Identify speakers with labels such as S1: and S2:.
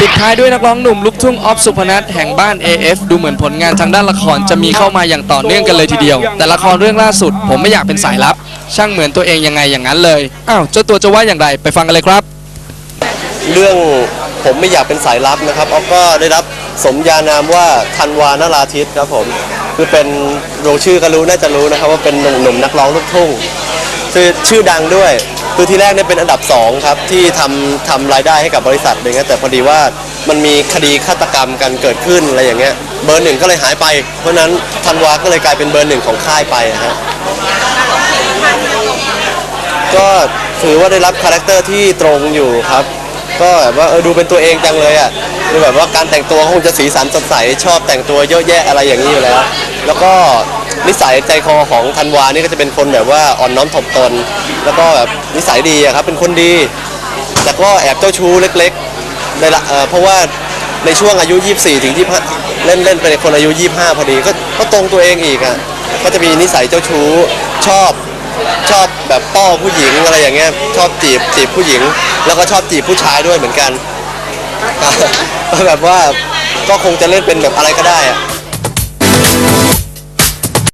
S1: ปิดท้ายด้วยนักร้องหนุ่มลูกทุ่งออฟสุพนัทแห่งบ้าน AF ดูเหมือนผลงานทางด้านละครจะมีเข้ามาอย่างต่อเนื่องกันเลยทีเดียว แต่ละครเรื่องล่าสุด ผมไม่อยากเป็นสายลับ ช่างเหมือนตัวเองยังไงอย่างนั้นเลย อ้าวเจ้าตัวจะว่าอย่างไรไปฟังกันเลยครับ
S2: เรื่องผมไม่อยากเป็นสายลับนะครับออฟก็ได้รับสมญานามว่าธันวานาราทิตครับผมคือเป็นโรู้ชื่อก็รู้น่าจะรู้นะครับว่าเป็นหนุ่มหนุ่มนักร้องลูกทุ่ง คือชื่อดังด้วย คือที่แรกเนี่ยเป็นอันดับสองครับที่ทำทำรายได้ให้กับบริษัทอะไรเงี้ยแต่พอดีว่ามันมีคดีฆาตกรรมกันเกิดขึ้นอะไรอย่างเงี้ยเบอร์หนึ่งก็เลยหายไป เพราะนั้นธันวาก็เลยกลายเป็นเบอร์หนึ่งของค่ายไปอะฮะก็ถือว่าได้รับคาแรคเตอร์ที่ตรงอยู่ครับ ก็แบบว่าเออดูเป็นตัวเองจังเลยอะดูแบบว่าการแต่งตัวคงจะสีสันสดใสชอบแต่งตัวเยอะแยะอะไรอย่างนี้อยู่แล้ว แล้วก็ นิสัยใจคอของธันวานี่ก็จะเป็นคนแบบว่าอ่อนน้อมถ่อมตน แล้วก็แบบนิสัยดีอะครับเป็นคนดี แต่ก็แอบเจ้าชู้เล็กๆในละเอ่อเพราะว่าในช่วงอายุ 24 ถึง25เล่นเล่นเป็นคนอายุ 25 พอดีก็ก็ตรงตัวเองอีกอะก็จะมีนิสัยเจ้าชู้ชอบชอบแบบป้อผู้หญิงอะไรอย่างเงี้ยชอบจีบจีบผู้หญิง แล้วก็ชอบจีบผู้ชายด้วยเหมือนกันก็แบบว่าก็คงจะเล่นเป็นแบบอะไรก็ได้อะ